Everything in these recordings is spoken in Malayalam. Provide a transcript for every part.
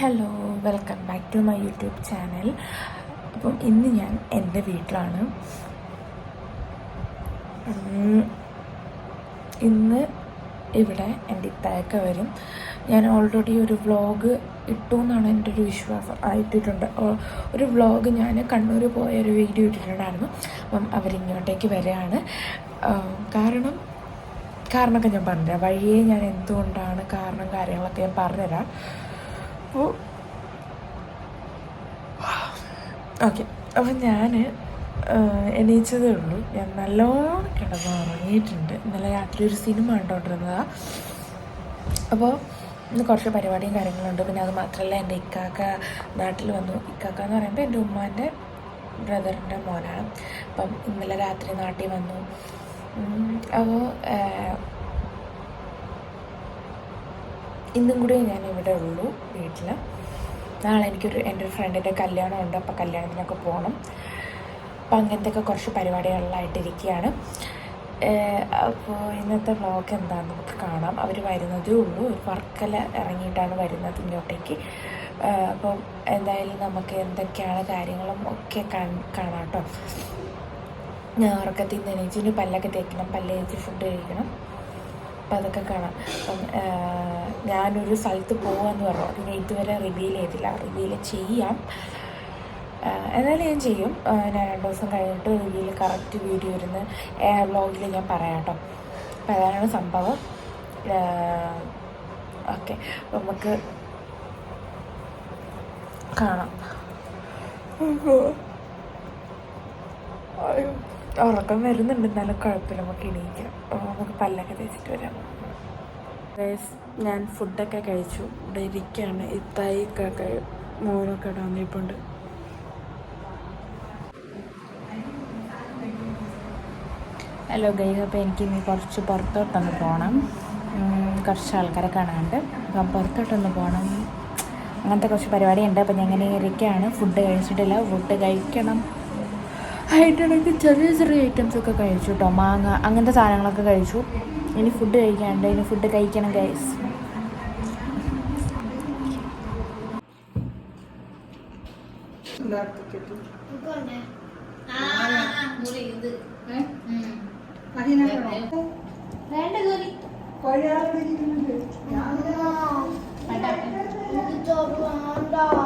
Hello welcome back to my YouTube channel appam ഇന്ന് ഞാൻ എന്റെ വീട്ടിലാണ്. ഇന്ന് ഇവിടെ എന്റെ ഇത്തായൊക്കെ വരും. ഞാൻ ഓൾറെഡി ഒരു വ്ളോഗ് ഇട്ടു എന്നാണ് എന്റെ ഒരു വിശ്വാസം ആയിട്ടിട്ടുണ്ട് ഒരു വ്ളോഗ് ഞാൻ കണ്ണൂർ പോയ ഒരു വീഡിയോ ഇട്ടിട്ടുണ്ടായിരുന്നു. അപ്പം അവരിങ്ങോട്ടേക്ക് വരികയാണ്. കാരണം കാരണമൊക്കെ ഞാൻ പറഞ്ഞുതരാം. വഴിയെ ഞാൻ എന്തുകൊണ്ടാണ് കാരണം കാര്യങ്ങളൊക്കെ ഞാൻ പറഞ്ഞുതരാം. അപ്പോൾ ഓക്കെ അപ്പം ഞാൻ എണീച്ചതേ ഉള്ളൂ. ഞാൻ നല്ലോണം കിടന്ന് ഉറങ്ങിയിട്ടുണ്ട്. ഇന്നലെ രാത്രി ഒരു സിനിമ കണ്ടുകൊണ്ടിരുന്നതാണ് അപ്പോൾ ഇന്ന് കുറച്ച് പരിപാടിയും കാര്യങ്ങളുണ്ട്. പിന്നെ അത് മാത്രമല്ല എന്റെ ഇക്കാക്ക നാട്ടിൽ വന്നു. ഇക്കാക്ക എന്ന് പറയുമ്പോൾ എന്റെ ഉമ്മാന്റെ ബ്രദറിന്റെ മോനാണ്. അപ്പം ഇന്നലെ രാത്രി നാട്ടിൽ വന്നു. അപ്പോൾ ഇന്നും കൂടി ഞാൻ ഇവിടെ ഉള്ളൂ വീട്ടിൽ നാളെ എനിക്കൊരു എന്റെ ഒരു ഫ്രണ്ടിന്റെ കല്യാണം ഉണ്ട് അപ്പോൾ കല്യാണത്തിനൊക്കെ പോകണം അപ്പം അങ്ങനത്തെ കുറച്ച് പരിപാടികളിലായിട്ടിരിക്കുകയാണ് അപ്പോൾ ഇന്നത്തെ വ്ളോഗ് എന്താണെന്ന് നമുക്ക് കാണാം. അവർ വരുന്നതേ ഉള്ളൂ. ഒരു വർക്കല ഇറങ്ങിയിട്ടാണ് വരുന്നത് ഇങ്ങോട്ടേക്ക്. അപ്പോൾ അപ്പം എന്തായാലും നമുക്ക് എന്തൊക്കെയാണ് കാര്യങ്ങളും ഒക്കെ കാണ്- കേട്ടോ ഞാൻ ഉറക്കത്തിൽ നിന്ന് പല്ലൊക്കെ തേക്കണം പല്ലേച്ച് ഫുഡ് കഴിക്കണം. അപ്പം അതൊക്കെ കാണാം. അപ്പം ഞാനൊരു സ്ഥലത്ത് പോകാമെന്ന് പറഞ്ഞു. ഞാൻ ഇതുവരെ റിവീൽ ചെയ്തില്ല. റിവീൽ ചെയ്യാം. എന്നാലും ഞാൻ ചെയ്യും. ഞാൻ രണ്ട് ദിവസം കഴിഞ്ഞിട്ട് റിവീൽ കറക്റ്റ് വീഡിയോ ഇരുന്ന് വ്ളോഗിൽ ഞാൻ പറയാം കേട്ടോ. അപ്പം അതാണ് സംഭവം. ഓക്കെ. നമുക്ക് കാണാം. അയ്യോ, ഉറക്കം വരുന്നുണ്ട്. എന്നാലും കുഴപ്പമില്ല. നമുക്ക് എണീക്കാം. നമുക്ക് പല്ലൊക്കെ തേച്ചിട്ട് വരാം. ഞാൻ ഫുഡൊക്കെ കഴിച്ചു. ഇവിടെ ഇരിക്കുകയാണ് ഇത്തായിക്കൊക്കെ മോനൊക്കെ ഇവിടെ ഹലോ ഗൈസ് അപ്പോൾ എനിക്ക് ഇനി കുറച്ച് പുറത്തോട്ടൊന്ന് പോകണം കുറച്ച് ആൾക്കാരെ കാണാണ്ട് അപ്പം പുറത്തോട്ടൊന്ന് പോകണം അങ്ങനത്തെ കുറച്ച് പരിപാടിയുണ്ട്. അപ്പം ഞാൻ ഇങ്ങനെ ഇരിക്കുകയാണ് ഫുഡ് കഴിച്ചിട്ടില്ല. ഫുഡ് കഴിക്കണം. ആയിട്ടാണെങ്കിൽ ചെറിയ ചെറിയ ഐറ്റംസ് ഒക്കെ കഴിച്ചു കേട്ടോ മാങ്ങ അങ്ങനത്തെ സാധനങ്ങളൊക്കെ കഴിച്ചു ഇനി ഫുഡ് കഴിക്കാനുണ്ട് ഇനി ഫുഡ് കഴിക്കണം ഗൈസ്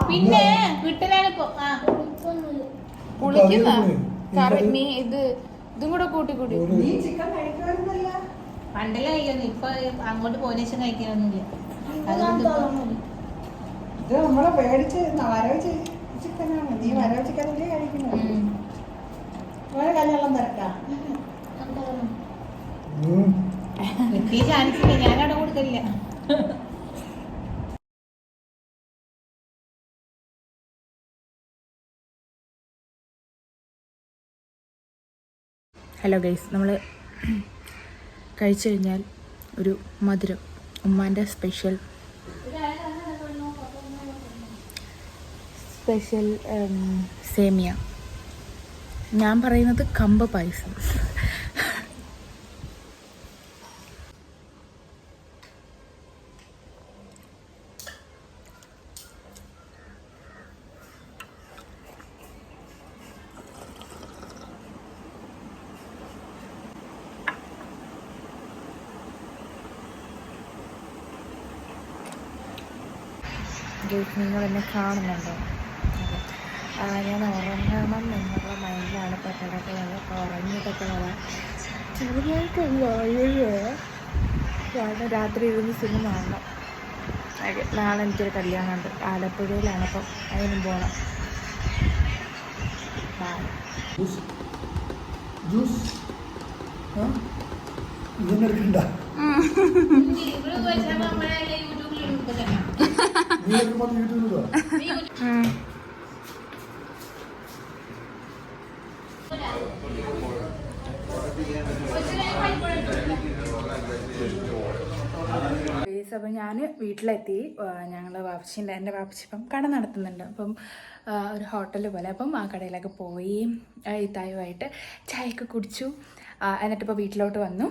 പിന്നെ വീട്ടിലാണ് ഇപ്പൊ കുളിക്കുന്ന കറി മീ ഇത് ഇതും കൂടെ കൂട്ടി കൂട്ടി. പണ്ടല്ലേ കഴിക്കുന്നു ഇപ്പൊ അങ്ങോട്ട് ശേഷം കഴിക്കാനൊന്നുമില്ല ഇത് നമ്മളെ പേടിച്ച് വരവ് ചിക്കനാണ്. നീ വരവ് ചിക്കനല്ലേ കഴിക്കുന്നത് ഉം. വേറെ കല്യാണം തിരക്കാം കിട്ടിയ ചാൻസ് ഇല്ല. ഞാനവിടെ കൊടുക്കില്ല ഹലോ ഗൈസ് നമ്മൾ കഴിച്ചു കഴിഞ്ഞാൽ ഒരു മധുരം. ഉമ്മാന്റെ സ്പെഷ്യൽ സ്പെഷ്യൽ സേമിയ. ഞാൻ പറയുന്നത് കമ്പ് പായസം. ഗൈസ് നിങ്ങൾ എന്നെ കാണുന്നുണ്ടോ ഞാൻ ഉറങ്ങണം എന്നുള്ള മൈൻഡിലാണ് ഇപ്പോൾ കിടക്കുന്നത്. അപ്പോൾ ഉറങ്ങിയിട്ടൊക്കെ വരാം ചെറുതായിട്ടല്ല അയ്യോ കാരണം രാത്രി ഇരുന്ന് സിനിമ കാണണം. അതെ നാളെ എനിക്കൊരു കല്യാണമുണ്ട്. ആലപ്പുഴയിലാണ് അപ്പം അതിനും പോകണം ജ്യൂസ്. ഇതൊന്നും എടുക്കണ്ട. അപ്പം ഞാൻ വീട്ടിലെത്തി. ഞങ്ങൾ വാപ്പച്ചിന്റെ എന്റെ വാപ്പച്ചി ഇപ്പം കട നടത്തുന്നുണ്ട്. അപ്പം ഒരു ഹോട്ടൽ പോലെ. അപ്പം ആ കടയിലൊക്കെ പോയി ഇത്തായുമായിട്ട് ചായയൊക്കെ കുടിച്ചു. എന്നിട്ടിപ്പോൾ വീട്ടിലോട്ട് വന്നു.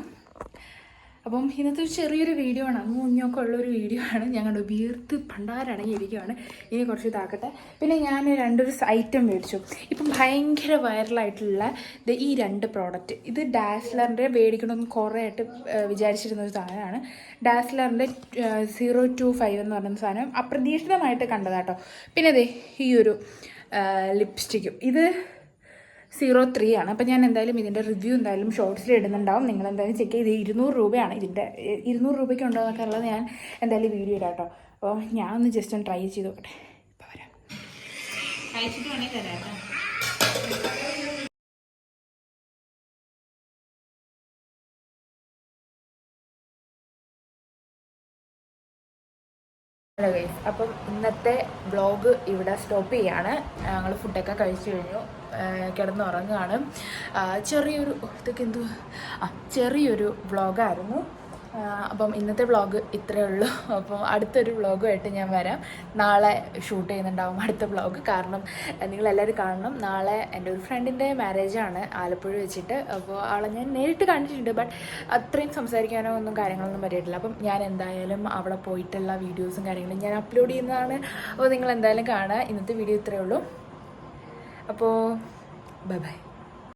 അപ്പം ഇന്നത്തെ ഒരു ചെറിയൊരു വീഡിയോ ആണ്. കുഞ്ഞൊക്കെ ഉള്ളൊരു വീഡിയോ ആണ്. ഞങ്ങളുടെ വീർത്ത് പണ്ടാരടങ്ങിയിരിക്കുകയാണ് ഇനി കുറച്ച് ഇതാക്കട്ടെ. പിന്നെ ഞാൻ രണ്ടൊരു ഐറ്റം മേടിച്ചു. ഇപ്പം ഭയങ്കര വൈറലായിട്ടുള്ള ഈ രണ്ട് പ്രോഡക്റ്റ് ഇത് ഡാസ്ലറിന്റെ മേടിക്കണമെന്ന് കുറേ ആയിട്ട് വിചാരിച്ചിരുന്ന ഒരു സാധനമാണ്. ഡാസ്ലറിന്റെ സീറോ ടു ഫൈവ് എന്ന് പറയുന്ന സാധനം അപ്രതീക്ഷിതമായിട്ട് കണ്ടതാട്ടോ. പിന്നെ അതെ ഈ ഒരു ലിപ്സ്റ്റിക്കും ഇത് സീറോ ത്രീ ആണ്. അപ്പോൾ ഞാൻ എന്തായാലും ഇതിന്റെ റിവ്യൂ എന്തായാലും ഷോർട്സിൽ ഇടുന്നുണ്ടാവും. നിങ്ങൾ എന്തായാലും ചെക്ക് ചെയ്ത് ഇരുന്നൂറ് രൂപയാണ് ഇതിന്റെ ഇരുന്നൂറ് രൂപയ്ക്ക് ഉണ്ടോ എന്നൊക്കെ ഉള്ളത് ഞാൻ എന്തായാലും വീഡിയോ ഇടാം കേട്ടോ. അപ്പോൾ ഞാൻ ഒന്ന് ജസ്റ്റ് ഒന്ന് ട്രൈ ചെയ്ത് നോക്കട്ടെ. ഇപ്പോൾ വരാം. കഴിച്ചിട്ട് വേണമെങ്കിൽ തരാം കേട്ടോ. ഹലോ ഗൈസ് അപ്പം ഇന്നത്തെ ബ്ലോഗ് ഇവിടെ സ്റ്റോപ്പ് ചെയ്യാണ്. ഞങ്ങൾ ഫുഡൊക്കെ കഴിച്ചു കഴിഞ്ഞു. കിടന്നുറങ്ങുകയാണ്. ചെറിയൊരു ഇതൊക്കെ എന്തു ആ ചെറിയൊരു വ്ളോഗായിരുന്നു. അപ്പം ഇന്നത്തെ വ്ളോഗ് ഇത്രയേ ഉള്ളൂ. അപ്പം അടുത്തൊരു വ്ളോഗുമായിട്ട് ഞാൻ വരാം. നാളെ ഷൂട്ട് ചെയ്യുന്നുണ്ടാവും അടുത്ത വ്ളോഗ്. കാരണം നിങ്ങളെല്ലാവരും കാണണം. നാളെ എന്റെ ഒരു ഫ്രണ്ടിന്റെ മാരേജാണ് ആലപ്പുഴ വെച്ചിട്ട്. അപ്പോൾ ആളെ ഞാൻ നേരിട്ട് കണ്ടിട്ടുണ്ട്. ബട്ട് അത്രയും സംസാരിക്കാനോ ഒന്നും കാര്യങ്ങളൊന്നും പറ്റിയിട്ടില്ല അപ്പം ഞാൻ എന്തായാലും അവിടെ പോയിട്ടുള്ള വീഡിയോസും കാര്യങ്ങളും ഞാൻ അപ്ലോഡ് ചെയ്യുന്നതാണ്. അപ്പോൾ നിങ്ങൾ എന്തായാലും കാണുക. ഇന്നത്തെ വീഡിയോ ഇത്രയേ ഉള്ളൂ. അപ്പോൾ ബൈ ബൈ